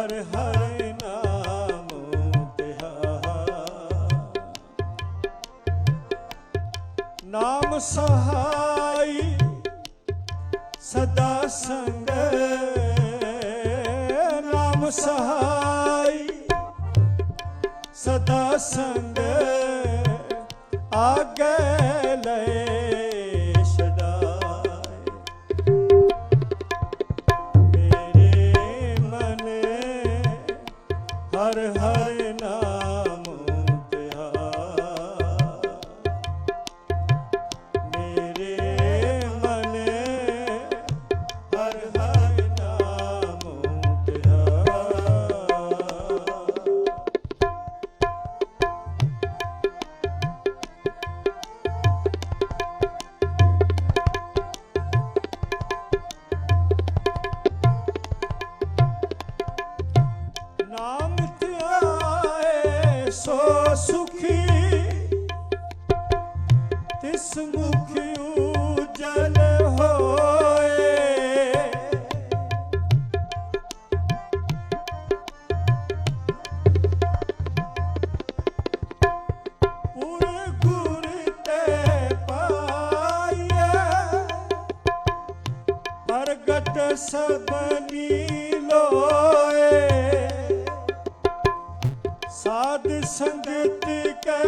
ਹਰ ਨਾਮ ਨਾਮ ਸਹਾਈ ਸਦਾ ਸੰਗ ਨਾਮ ਸਹਾਈ ਸਦਾ ਸੰਗ ਆਗੇ ਹਰ ਹਰ ਸੋ ਸੁਖੀ ਤਿਸ ਮੁਖ ਉਜਲ ਹੋਏ। ਪੁਰ ਗੁਰ ਤੇ ਪਾਈਏ ਪ੍ਰਗਟ ਸਭਨੀ ਸੰਗਤ ਕੈ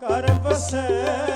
ਕਰ ਬਸੈ